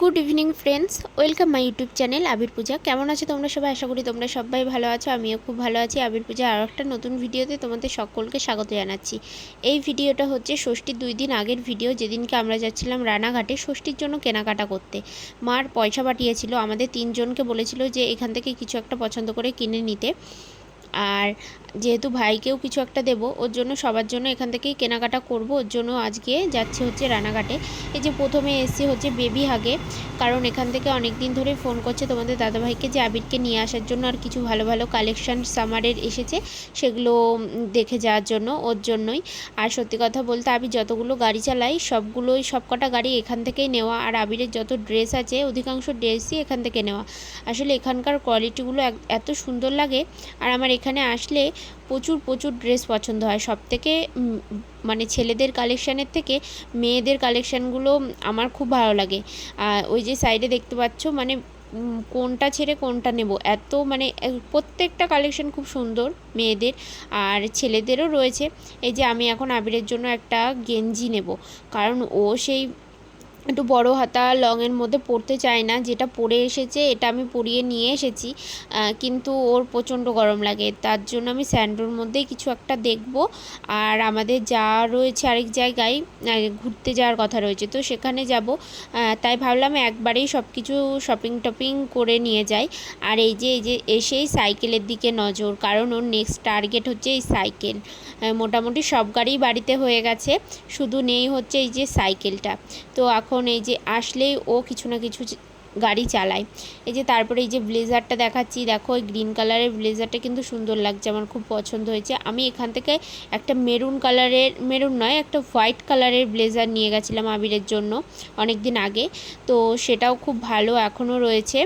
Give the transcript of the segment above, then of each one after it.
Good evening friends, welcome my YouTube channel Abir Puja. কেমন আছো তোমরা সবাই? আশা করি তোমরা সবাই ভালো আছো, আমিও খুব ভালো আছি। আবির পূজা আরও একটা নতুন ভিডিওতে তোমাদের সকলকে স্বাগত জানাচ্ছি। এই ভিডিওটা হচ্ছে ষষ্ঠীর দুই দিন আগের ভিডিও, যেদিনকে আমরা যাচ্ছিলাম রানাঘাটে ষষ্ঠীর জন্য কেনাকাটা করতে। মার পয়সা পাঠিয়েছিল, আমাদের তিনজনকে বলেছিল যে এখান থেকে কিছু একটা পছন্দ করে কিনে নিতে। আর যেহেতু ভাইকেও কিছু একটা দেবো, ওর জন্য সবার জন্য এখান থেকেই কেনাকাটা করব। ওর জন্য আজকে যাচ্ছে হচ্ছে রানাঘাটে। এই যে প্রথমে এসে হচ্ছে বেবি হাগে, কারণ এখান থেকে অনেক দিন ধরে ফোন করছে তোমাদের দাদাভাইকে যে আবিরকে নিয়ে আসার জন্য আর কিছু ভালো ভালো কালেকশান সামারের এসেছে, সেগুলো দেখে যাওয়ার জন্য ওর জন্যই। আর সত্যি কথা বলতে আমি যতগুলো গাড়ি চালাই, সবগুলোই সবকটা গাড়ি এখান থেকেই নেওয়া, আর আবিরের যত ড্রেস আছে, অধিকাংশ ড্রেসই এখান থেকে নেওয়া। আসলে এখানকার কোয়ালিটিগুলো এত সুন্দর লাগে, আর আমার এখানে আসলে প্রচুর প্রচুর ড্রেস পছন্দ হয়। সব থেকে মানে ছেলেদের কালেকশানের থেকে মেয়েদের কালেকশানগুলো আমার খুব ভালো লাগে। ওই যে সাইডে দেখতে পাচ্ছ মানে কোনটা ছেড়ে কোনটা নেব। এত মানে প্রত্যেকটা কালেকশন খুব সুন্দর মেয়েদের। আর ছেলেদেরও রয়েছে। এই যে আমি এখন আবিরের জন্য একটা গেঞ্জি নেব। কারণ ও সেই একটু বড় হাতা লংয়ের মধ্যে পরতে চায় না। যেটা পরে এসেছে, এটা আমি পরিয়ে নিয়ে এসেছি। কিন্তু ওর প্রচণ্ড গরম লাগে। তার জন্য আমি স্যান্ডোর মধ্যেই কিছু একটা দেখব। আর আমাদের যা রয়েছে আরেক জায়গায় ঘুরতে যাওয়ার কথা রয়েছে, তো সেখানে যাব। তাই ভাবলাম একবারেই সব কিছু শপিং টপিং করে নিয়ে যাই। আর এই যে এই যে এসেই সাইকেলের দিকে নজর, কারণ ওর নেক্সট টার্গেট হচ্ছে এই সাইকেল। মোটামুটি সব গাড়ি বাড়িতে হয়ে গেছে। শুধু নেই হচ্ছে এই যে সাইকেলটা। তো এখন এই যে আসলেই ও কিছু না কিছু গাড়ি চালায়। এই যে তারপরে এই যে ব্লেজারটা দেখাচ্ছি, দেখো এই গ্রিন কালারের ব্লেজারটা কিন্তু সুন্দর লাগছে, আমার খুব পছন্দ হয়েছে। আমি এখান থেকে একটা মেরুন কালারের, মেরুন নয়, একটা হোয়াইট কালারের ব্লেজার নিয়ে গেছিলাম আবিরের জন্য অনেক দিন আগে। তো সেটাও খুব ভালো এখনও রয়েছে।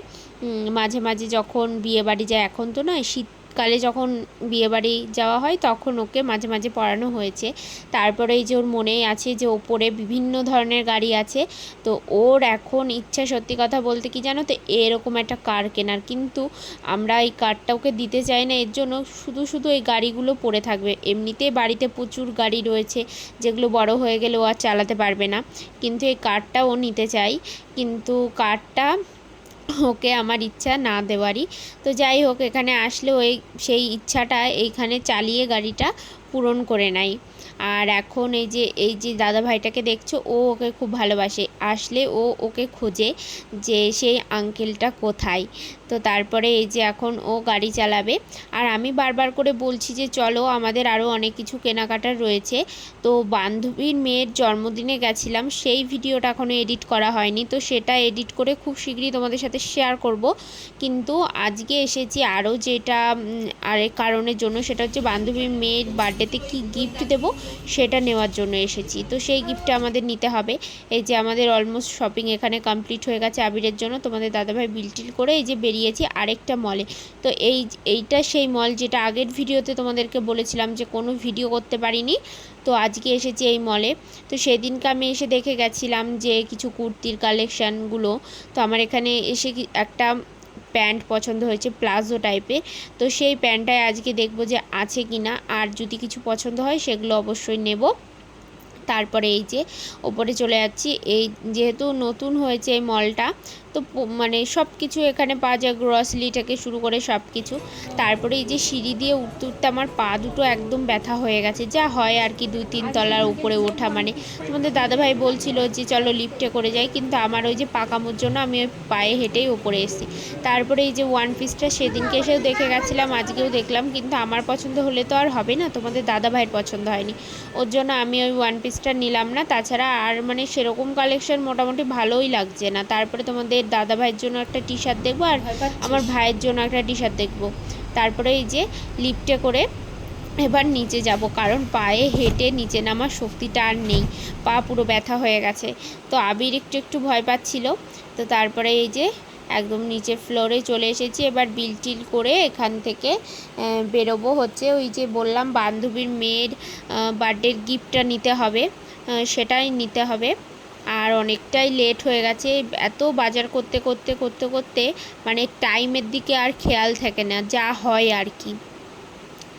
মাঝে মাঝে যখন বিয়ে বাড়ি যায়, এখন তো নয় শীতকালে যখন বিয়েবাড়ি যাওয়া হয়, তখন ওকে মাঝে মাঝে পড়ানো হয়েছে। তারপরে এই যে ওর মনেই আছে যে ওপরে বিভিন্ন ধরনের গাড়ি আছে, তো ওর এখন ইচ্ছা সত্যি কথা বলতে কি জানো তো, এরকম একটা কার কেনার। কিন্তু আমরা এই কারটা ওকে দিতে চাই না, এর জন্য শুধু শুধু এই গাড়িগুলো পড়ে থাকবে। এমনিতেই বাড়িতে প্রচুর গাড়ি রয়েছে, যেগুলো বড় হয়ে গেলে ও আর চালাতে পারবে না। কিন্তু এই কারটা ও নিতে চাই। কিন্তু কারটা ওকে আমার ইচ্ছা না দেওয়ারই। তো যাই হোক, এখানে আসলে ওই সেই ইচ্ছাটা এইখানে চালিয়ে গাড়িটা পূরণ করে নেয়। আর এখন এই যে এই যে দাদা ভাইটাকে দেখছ, ও ওকে খুব ভালোবাসে। আসলে ও ওকে খোঁজে যে সেই আঙ্কেলটা কোথায়। তো তারপরে এই যে এখন ও গাড়ি চালাবে। আর আমি বারবার করে বলছি যে, চলো আমাদের আরও অনেক কিছু কেনাকাটার রয়েছে। তো বান্ধবীর মেয়ের জন্মদিনে গেছিলাম, সেই ভিডিওটা এখনও এডিট করা হয়নি। তো সেটা এডিট করে খুব শীঘ্রই তোমাদের সাথে শেয়ার করব। কিন্তু আজকে এসেছি আরও যেটা আরেক কারণের জন্য, সেটা হচ্ছে বান্ধবীর মেয়ের বার্থডেতে কি গিফট দেব। সেটা নেওয়ার জন্য এসেছি। তো সেই গিফটটা আমাদের নিতে হবে। এই যে আমাদের অলমোস্ট শপিং এখানে কমপ্লিট হয়ে গেছে আবিরের জন্য। তোমাদের দাদাভাই বিলটিল করে এই যে বেরিয়েছি আরেকটা মলে তো এই, এইটা সেই মল যেটা আগের ভিডিওতে তোমাদেরকে বলেছিলাম যে কোনো ভিডিও করতে পারিনি। তো আজকে এসেছি এই মলে তো সেদিনকে আমি এসে দেখে গেছিলাম যে কিছু কুর্তির কালেকশানগুলো তো আমার এখানে এসে একটা প্যান্ট পছন্দ হয়েছে, প্লাজো টাইপের তো সেই প্যান্টটাই আজকে দেখব যে আছে কি না আর যদি কিছু পছন্দ হয়, সেগুলো অবশ্যই নেব। তারপরে এই যে, ওপরে চলে যাচ্ছি। এই যেহেতু নতুন হয়েছে এই মলটা তো মানে সব কিছু এখানে পাওয়া যায় গ্রসারি থেকে শুরু করে সব কিছু তারপরে এই যে সিঁড়ি দিয়ে উঠতে উঠতে আমার পা দুটো একদম ব্যথা হয়ে গেছে। যা হয় আর কি দুই তিন তলার উপরে ওঠা মানে তোমাদের দাদাভাই বলছিল যে চলো লিফটে করে যাই, কিন্তু আমার ওই যে পাকামোর জন্য আমি ওই পায়ে হেঁটেই ওপরে এসেছি। তারপরে এই যে ওয়ান পিসটা সেদিনকে এসেও দেখে গেছিলাম, আজকেও দেখলাম, কিন্তু আমার পছন্দ হলে তো আর হবে না, তোমাদের দাদাভাইয়ের পছন্দ হয়নি। ওর জন্য আমি ওই ওয়ান পিসটা নিলাম না, তাছাড়া আর মানে সেরকম কালেকশন মোটামুটি ভালোই লাগছে না। তারপরে তোমাদের দাদা ভাইয়ের জন্য একটা টি শার্ট দেখব আর আমার ভাইয়ের জন্য একটা টি শার্ট দেখব। তারপরে এই যে লিফটে করে এবার নিচে যাব কারণ পায়ে হেঁটে নিচে নামার শক্তিটা আর নেই। পা পুরো ব্যথা হয়ে গেছে। তো আবির একটু একটু ভয় পাচ্ছিল। তো তারপরে এই যে একদম নিচে ফ্লোরে চলে এসেছি। এবার বিল টিল করে এখান থেকে বেরোবো। হচ্ছে ওই যে বললাম বান্ধবীর মেয়ের বার্থডের গিফটটা নিতে হবে। সেটাই নিতে হবে। আর অনেকটাই লেট হয়ে গেছে। এত বাজার করতে করতে করতে করতে মানে টাইমের দিকে আর খেয়াল থাকে না, যা হয় আর কি।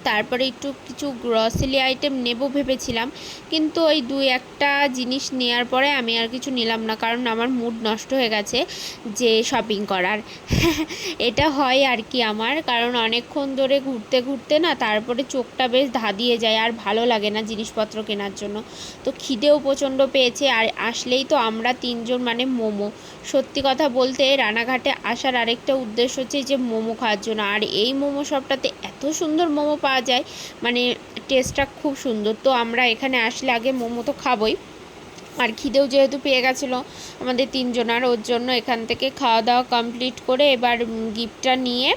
তারপরে একটু কিছু গ্রসারি আইটেম নেব ভেবেছিলাম। কিন্তু ওই দুই একটা জিনিস নেওয়ার পরে আমি আর কিছু নিলাম না, কারণ আমার মুড নষ্ট হয়ে গেছে যে শপিং করার। এটা হয় আর কি আমার, কারণ অনেকক্ষণ ধরে ঘুরতে ঘুরতে না তারপরে চোখটা বেশ ধাঁধিয়ে যায়, আর ভালো লাগে না জিনিসপত্র কেনার জন্য। তো খিদেও প্রচণ্ড পেয়েছে, আর আসলেই তো আমরা তিনজন মানে মোমো। সত্যি কথা বলতে রানাঘাটে আসার আরেকটা উদ্দেশ্য হচ্ছে যে মোমো খাওয়ার জন্য। আর এই মোমো শপটাতে এত সুন্দর মোমো পাওয়া যায়। মানে টেস্টটা খুব সুন্দর। তো আমরা এখানে আসলে আগে মোমো তো খাবোই। আর খিদেও যেহেতু পেয়ে গেছিল আমাদের তিনজনার ওর জন্য এখান থেকে খাওয়া দাওয়া কমপ্লিট করে এবার গিফটটা নিয়ে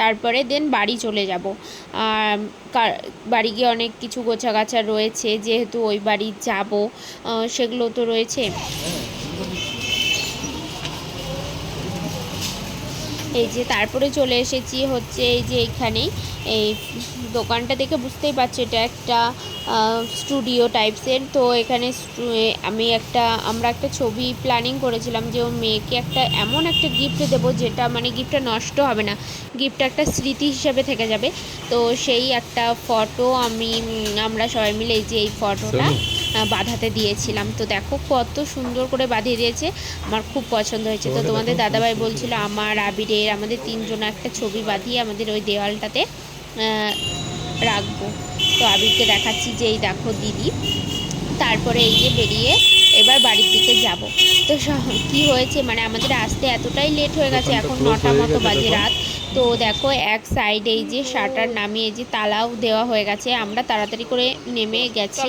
তারপরে দেন বাড়ি চলে যাব। বাড়ি গিয়ে অনেক কিছু গোছাগাছা রয়েছে। যেহেতু ওই বাড়ি যাব সেগুলো তো রয়েছে। এই যে তারপরে চলে এসেছি হচ্ছে এই যে এইখানেই এই দোকানটা দেখে বুঝতেই পারছি, এটা একটা স্টুডিও টাইপসের। তো এখানে আমি একটা, আমরা একটা ছবি প্ল্যানিং করেছিলাম যে ওর মেয়েকে একটা এমন একটা গিফট দেবো যেটা মানে গিফটটা নষ্ট হবে না। গিফটটা একটা স্মৃতি হিসেবে থেকে যাবে। তো সেই একটা ফটো আমি আমরা সবাই মিলে এই যে এই ফটোটা বাঁধাতে দিয়েছিলাম। তো দেখো কত সুন্দর করে বাঁধিয়ে দিয়েছে। আমার খুব পছন্দ হয়েছে। তো তোমাদের দাদাভাই বলছিল আমার আবিরের আমাদের তিনজন একটা ছবি বাঁধিয়ে আমাদের ওই দেওয়ালটাতে রাখব। তো আবিরকে দেখাচ্ছি যে এই দেখো দিদি তারপরে এই যে বেরিয়ে এবার বাড়ির দিকে যাব। তো কি হয়েছে? মানে আমাদের আসতে এতটাই লেট হয়ে গেছে। এখন নটা মতো বাজে রাত। তো দেখো এক সাইডে এই যে শাটার নামিয়ে যে তালাও দেওয়া হয়ে গেছে। আমরা তাড়াতাড়ি করে নেমে গেছি।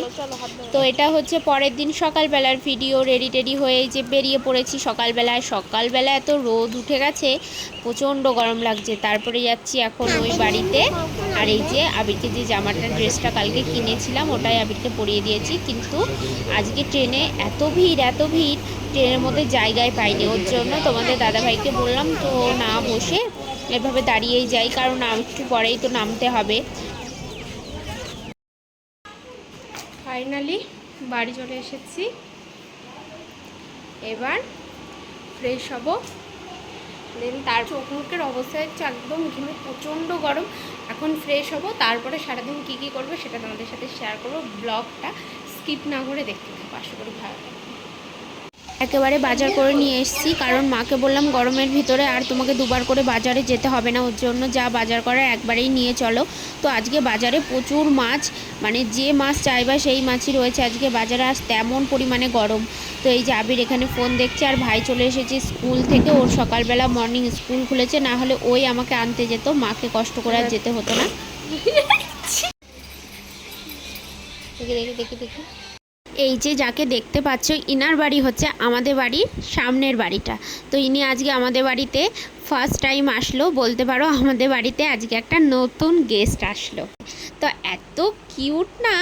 তো এটা হচ্ছে পরের দিন সকালবেলার ভিডিও রেডি টেডি হয়ে যে বেরিয়ে পড়েছি সকালবেলায়। সকালবেলা এত রোদ উঠে গেছে প্রচণ্ড গরম লাগছে। তারপরে যাচ্ছি এখন ওই বাড়িতে। আর এই যে আবিরকে যে জামাটা ড্রেসটা কালকে কিনেছিলাম ওটাই আবিরকে পরিয়ে দিয়েছি। কিন্তু আজকে ট্রেনে এত ভিড় এত ভিড় ট্রেনের মধ্যে জায়গায় পাইনি। ওর জন্য তোমাদের দাদাভাইকে বললাম তো না বসে এভাবে দাঁড়িয়েই যাই, কারণ একটু পরেই তো নামতে হবে। ফাইনালি বাড়ি চলে এসেছি। এবার ফ্রেশ হব। দেন তার চোখ মুখের অবস্থা হচ্ছে একদম এখানে প্রচণ্ড গরম। এখন ফ্রেশ হব, তারপরে সারাদিন কী কী করব সেটা তোমাদের সাথে শেয়ার করব। ব্লগটা স্কিপ না করে দেখতে থাকব আশা করি ভালো একেবারে বাজার করে নিয়ে এসেছি। কারণ মাকে বললাম গরমের ভিতরে আর তোমাকে দুবার করে বাজারে যেতে হবে না। ওর জন্য যা বাজার করার একবারেই নিয়ে চলো। তো আজকে বাজারে প্রচুর মাছ মানে যে মাছ চাইবা সেই মাছই রয়েছে আজকে বাজারে। আজ তেমন পরিমাণে গরম। তো এই যে আবির এখানে ফোন দেখছে আর ভাই চলে এসেছে স্কুল থেকে। ওর সকালবেলা মর্নিং স্কুল খুলেছে না হলে ওই আমাকে আনতে যেত। মাকে কষ্ট করে আর যেতে হতো না। দেখি দেখি দেখি দেখি। এই যে যাকে দেখতে পাচ্ছ, ইনার বাড়ি হচ্ছে আমাদের বাড়ির সামনের বাড়িটা। তো ইনি আজকে আমাদের বাড়িতে ফার্স্ট টাইম আসলো, বলতে পারো আমাদের বাড়িতে আজকে একটা নতুন গেস্ট আসলো। তো এত কিউট না?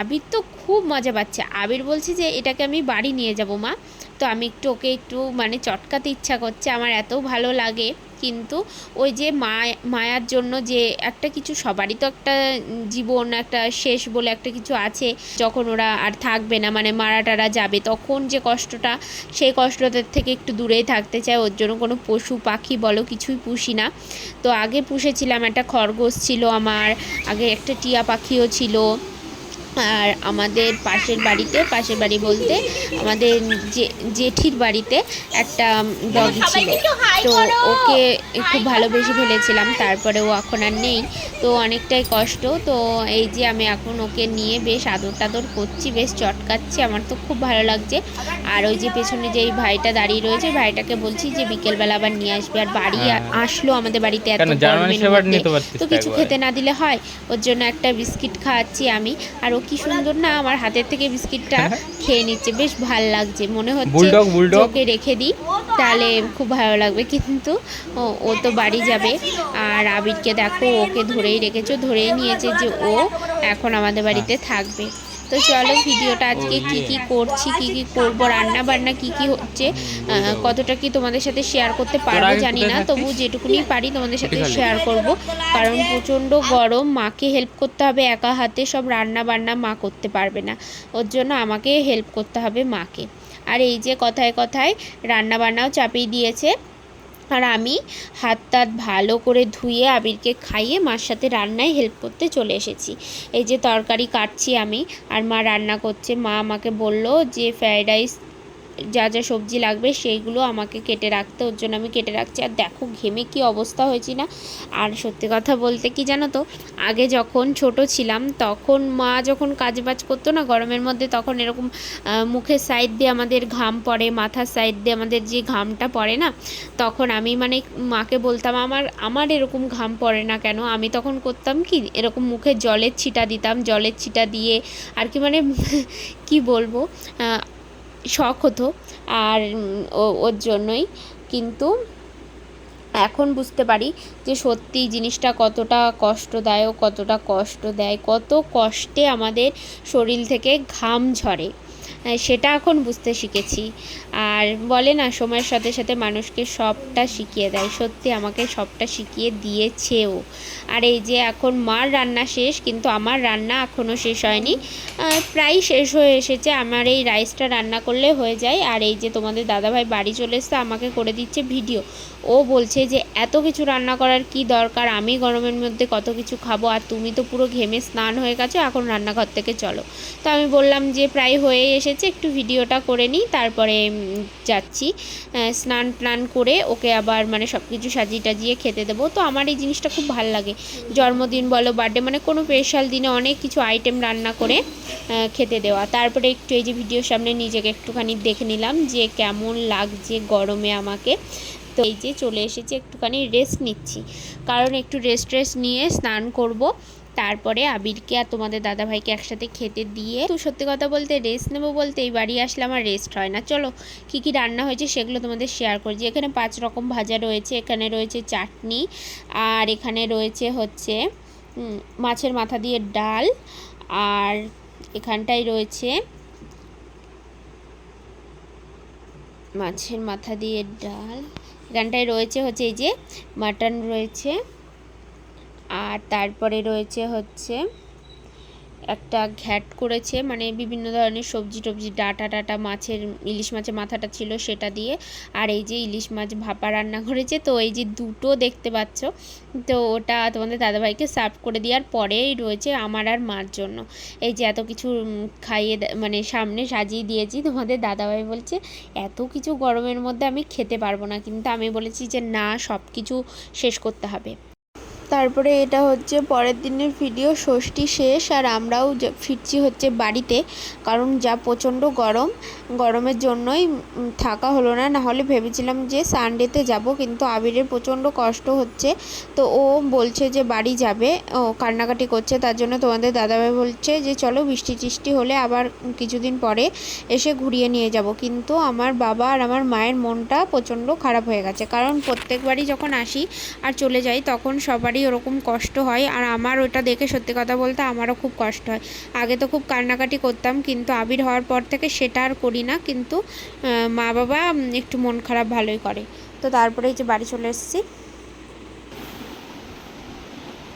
আবির তো খুব মজা পাচ্ছে। আবির বলছে যে, এটাকে আমি বাড়ি নিয়ে যাব মা। তো আমি একটু ওকে একটু মানে চটকাতে ইচ্ছা করছে, আমার এত ভালো লাগে। কিন্তু ওই যে মায়ার জন্য যে একটা কিছু সবারই তো একটা জীবন, একটা শেষ বলে একটা কিছু আছে। যখন ওরা আর থাকবে না মানে মারা টারা যাবে, তখন যে কষ্টটা, সেই কষ্টটার থেকে একটু দূরেই থাকতে চায়। ওর জন্য কোনো পশু, পাখি বলো কিছুই পুষি না। তো আগে পুষেছিলাম, একটা খরগোশ ছিল আমার, আগে একটা টিয়া পাখিও ছিল। আর আমাদের পাশের বাড়িতে পাশের বাড়ি বলতে আমাদের যে জেঠির বাড়িতে একটা ডগি ছিল। তো ওকে খুব ভালোবেসে ফেলেছিলাম তারপরে ও এখন আর নেই। তো অনেকটাই কষ্ট। তো এই যে আমি এখন ওকে নিয়ে বেশ আদর টাদর করছি বেশ চটকাচ্ছি। আমার তো খুব ভালো লাগছে। আর ওই যে পেছনে যে এই ভাইটা দাঁড়িয়ে রয়েছে ভাইটাকে বলছি যে বিকেলবেলা আবার নিয়ে আসবে। আর বাড়ি হ্যাঁ। আসলো আমাদের বাড়িতে এত তো কিছু খেতে না দিলে হয় ওর জন্য একটা বিস্কিট খাওয়াচ্ছি আমি। আর ও কি সুন্দর না আমার হাতের থেকে বিস্কিটটা খেয়ে নিচ্ছে। বেশ ভালো লাগছে। মনে হচ্ছে ওকে রেখে দিই তাহলে খুব ভালো লাগবে। কিন্তু ও ও তো বাড়ি যাবে। আর আবিরকে দেখো ওকে ধরেই রেখেছো ধরেই নিয়েছে যে ও এখন আমাদের বাড়িতে থাকবে। তো চলো ভিডিওটা আজকে কি কি করছি কি কি করব রান্না বান্না কি কি হচ্ছে কতটা কি তোমাদের সাথে শেয়ার করতে পারব জানি না? তবু যেটুকুনি পারি তোমাদের সাথে শেয়ার করব। কারণ প্রচণ্ড গরম মাকে হেল্প করতে হবে একা হাতে সব রান্না বান্না মা করতে পারবে না। ওর জন্য আমাকে হেল্প করতে হবে মাকে। আর এই যে কথায় কথায় রান্না বান্নাও চাপিয়ে দিয়েছে। আর আমি হাত তাত ভালো করে ধুয়ে আবিরকে খাইয়ে মার সাথে রান্নায় হেল্প করতে চলে এসেছি। এই যে তরকারি কাটছি আমি, আর মা রান্না করছে। মা আমাকে বলল যে ফ্রায়েড রাইস যা যা সবজি লাগবে সেইগুলো আমাকে কেটে রাখতে, ওর জন্য আমি কেটে রাখছি। আর দেখো, ঘেমে কি অবস্থা হয়েছি না? আর সত্যি কথা বলতে কি জানো তো, আগে যখন ছোট ছিলাম, তখন মা যখন কাজ বাজ করতো না গরমের মধ্যে, তখন এরকম মুখের সাইড দিয়ে আমাদের ঘাম পড়ে, মাথার সাইড দিয়ে আমাদের যে ঘামটা পড়ে না, তখন আমি মানে মাকে বলতাম, আমার আমার এরকম ঘাম পড়ে না কেন? আমি তখন করতাম কি, এরকম মুখে জলের ছিটা দিতাম, জলের ছিটা দিয়ে, আর কি মানে কি বলব? শখ হতো আর ওর জন্যই। কিন্তু এখন বুঝতে পারি যে সত্যি জিনিসটা কতটা কষ্টদায়ক, কতটা কষ্ট দেয়, কত কষ্টে আমাদের শরীর থেকে ঘাম ঝরে। সেটা এখন বুঝতে শিখেছি। আর বলে না, সময়ের সাথে সাথে মানুষকে সবটা শিখিয়ে দেয়। সত্যি আমাকে সবটা শিখিয়ে দিয়েছেও। আর এই যে এখন মার রান্না শেষ, কিন্তু আমার রান্না এখনও শেষ হয়নি। প্রায় শেষ হয়ে এসেছে। আমার এই রাইসটা রান্না করলে হয়ে যায়। আর এই যে তোমাদের দাদাভাই বাড়ি চলে এসছে, আমাকে করে দিচ্ছে ভিডিও। ও বলছে যে, এত কিছু রান্না করার কি দরকার? আমি গরমের মধ্যে কত কিছু খাব? আর তুমি তো পুরো ঘেমে স্নান হয়ে গেছো, এখন রান্নাঘর থেকে চলো। তো আমি বললাম যে, প্রায় হয়ে এসেছে, একটু ভিডিওটা করে নিই, তারপরে যাচ্ছি। স্নান টান করে ওকে আবার মানে সব কিছু সাজিয়ে টাজিয়ে খেতে দেবো। তো আমার এই জিনিসটা খুব ভালো লাগে। জন্মদিন বলো বার্থডে মানে কোনো স্পেশাল দিনে অনেক কিছু আইটেম রান্না করে খেতে দেওয়া। তারপরে একটু এই যে ভিডিওর সামনে নিজেকে একটুখানি দেখে নিলাম যে, কেমন লাগছে গরমে আমাকে। তো এই যে চলে এসেছি, একটুখানি রেস্ট নিচ্ছি। কারণ একটু রেস্ট রেস্ট নিয়ে স্নান করব। তারপরে আবিরকে আর তোমাদের দাদাভাইকে একসাথে খেতে দিয়ে, তো সত্যি কথা বলতে রেস্ট নেব বলতে এই বাড়ি আসলে আমার রেস্ট হয় না। চলো, কী কী রান্না হয়েছে সেগুলো তোমাদের শেয়ার করছি এখানে পাঁচ রকম ভাজা রয়েছে, এখানে রয়েছে চাটনি, আর এখানে রয়েছে হচ্ছে মাছের মাথা দিয়ে ডাল, আর এখানটায় রয়েছে মাছের মাথা দিয়ে ডাল। এখানটায় রয়েছে হচ্ছে এই যে মাটন রয়েছে। আর তারপরে রয়েছে হচ্ছে একটা ঘ্যাট করেছে মানে বিভিন্ন ধরনের সবজি টবজি, ডাটা টাটা, মাছের, ইলিশ মাছের মাথাটা ছিল সেটা দিয়ে। আর এই যে ইলিশ মাছ ভাপা রান্না করেছে, তো এই যে দুটো দেখতে পাচ্ছ, তো ওটা তোমাদের দাদাভাইকে সার্ভ করে দেওয়ার পরেই রয়েছে আমার আর মার জন্য। এই যে এত কিছু খাইয়ে মানে সামনে সাজিয়ে দিয়েছি, তোমাদের দাদাভাই বলছে, এত কিছু গরমের মধ্যে আমি খেতে পারব না। কিন্তু আমি বলেছি যে, না সব কিছু শেষ করতে হবে। তারপরে এটা হচ্ছে পরের দিনের ভিডিও ষষ্ঠী শেষ, আর আমরাও ফিরছি হচ্ছে বাড়িতে। কারণ যা প্রচণ্ড গরম, গরমের জন্যই থাকা হলো না। নাহলে ভেবেছিলাম যে সানডেতে যাব, কিন্তু আবিরের প্রচণ্ড কষ্ট হচ্ছে। তো ও বলছে যে বাড়ি যাবে, ও কান্নাকাটি করছে, তার জন্য তোমাদের দাদাভাই বলছে যে চলো বৃষ্টি টিষ্টি হলে আবার কিছুদিন পরে এসে ঘুরিয়ে নিয়ে যাব। কিন্তু আমার বাবা আর আমার মায়ের মনটা প্রচণ্ড খারাপ হয়ে গেছে। কারণ প্রত্যেকবারই যখন আসি আর চলে যাই, তখন সবারই ওরকম কষ্ট হয় আর আমার ওটা দেখে সত্যি কথা বলতে আমারও খুব কষ্ট হয়। আগে তো খুব কান্নাকাটি করতাম কিন্তু আবির হওয়ার পর থেকে সেটা আর করি না কিন্তু মা বাবা একটু মন খারাপ ভালোই করে। তো তারপরে এই যে বাড়ি চলে এসেছি।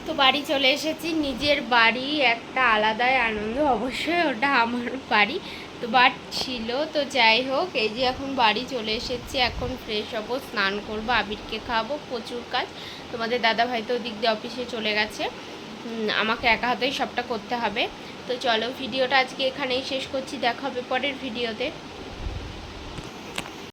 তো বাড়ি চলে এসেছি। নিজের বাড়ি একটা আলাদাই আনন্দ। অবশ্যই ওটা আমার বাড়ি। তো বাট ছিল, তো যাই হোক, এই যে এখন বাড়ি চলে এসেছি, এখন ফ্রেশ হব, স্নান করব, আবিরকে খাব প্রচুর কাজ। তোমাদের দাদা ভাই তো ওদিক দিয়ে অফিসে চলে গেছে। আমাকে একা হাতেই সবটা করতে হবে। তো চলো ভিডিওটা আজকে এখানেই শেষ করছি, দেখা হবে পরের ভিডিওতে